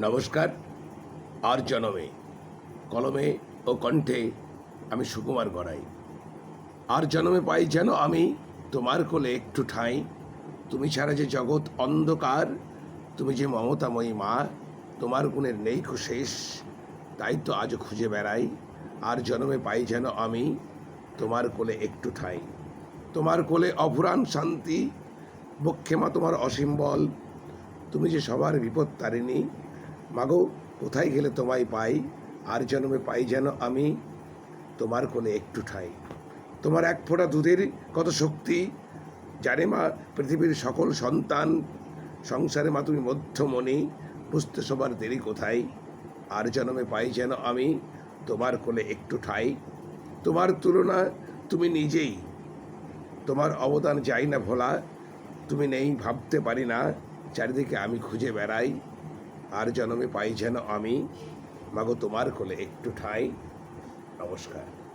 নমস্কার, আর জনমে, কলমে ও কণ্ঠে আমি সুকুমার গড়াই। আর জনমে পাই যেন আমি তোমার কোলে একটু ঠাঁই। তুমি ছাড়া যে জগৎ অন্ধকার, তুমি যে মমতাময়ী মা, তোমার গুণের নেই শেষ, তাই তো আজও খুঁজে বেড়াই। আর জনমে পাই যেন আমি তোমার কোলে একটু ঠাঁই। তোমার কোলে অভুরান শান্তি বক্ষে মা তোমার অসীম বল। তুমি যে সবার বিপদ তারিণী মাগো, কোথায় গেলে তোমায় পাই? আর জন্মে পাই যেন আমি? তোমার কোলে একটু ঠাই। তোমার এক ফোঁটা দুধের কত শক্তি? জানে মা, পৃথিবীর সকল সন্তান, সংসারে মা তুমি মধ্যমণি, বুঝতে সবার দেরি কোথায়? আর জন্মে পাই যেন আমি? তোমার কোলে একটু ঠাই। তোমার তুলনা তুমি নিজেই। তোমার অবদান যাই না ভোলা। তুমি নেই ভাবতে পারি না। চারিদিকে আমি খুঁজে বেড়াই। আর জন্মে পাই যেন আমি। মাগো তোমার কোলে একটু ঠাই। নমস্কার।